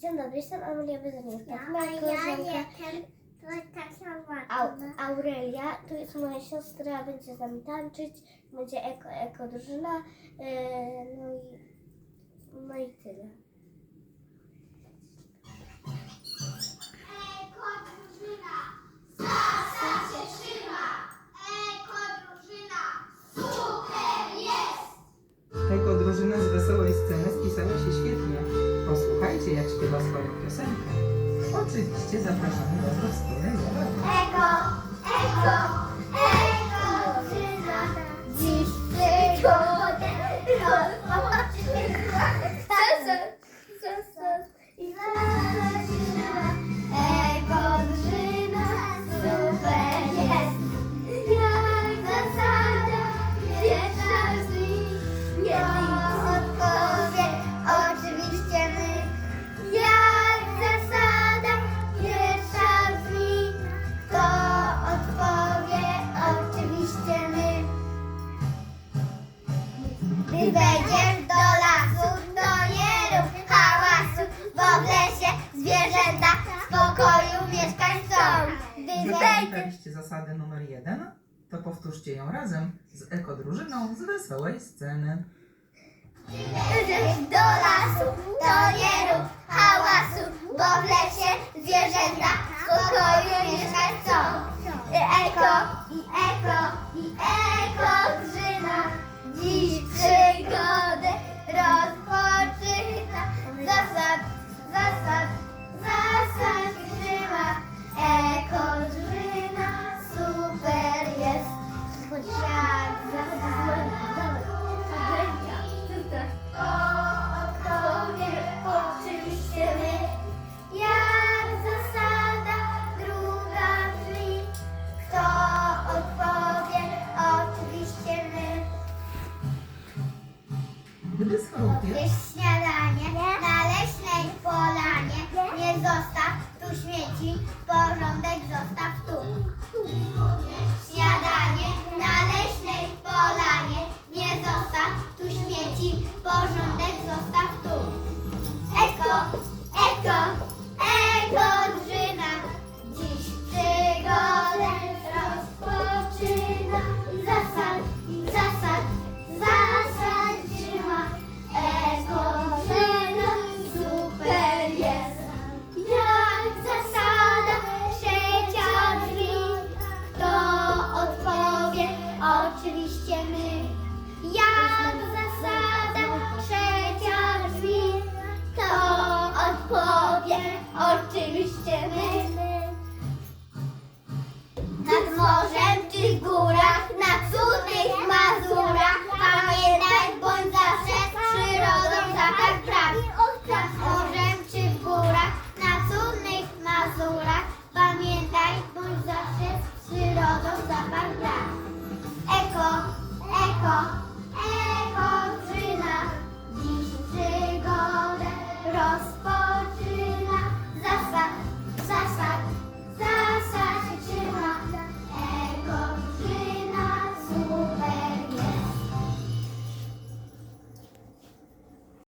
Dzień dobry, jestem Amelia Bezaniewska. Ja, Moja ja koleżanka jestem taka Au, ładna. Aurelia, tu jest moja siostra, będzie z nami tańczyć, będzie eko, eko drużyna, e, no i, no i tyle. Eko drużyna, zasad się trzyma. Eko drużyna, super jest. Jako drużyna z wesołej sceny spisała się świetnie. Posłuchajcie, jak śpiewa swoją piosenkę. Oczywiście zapraszamy Was do wspólnej Gdy wejdziesz do lasu, to nie rób hałasu, bo w lesie zwierzęta w spokoju mieszkać chcą. Gdy wejdziesz... Zapamiętaliście zasadę numer jeden? To powtórzcie ją razem z ekodrużyną z wesołej sceny. do lasu, to nie rób hałasu, bo w lesie zwierzęta w spokoju mieszkać chcą. Eko, kupisz śniadanie na leśnej polanie. Nie zostaw tu śmieci, porządek zostaw tu. Śniadanie na leśnej polanie. Nie zostaw tu śmieci, porządek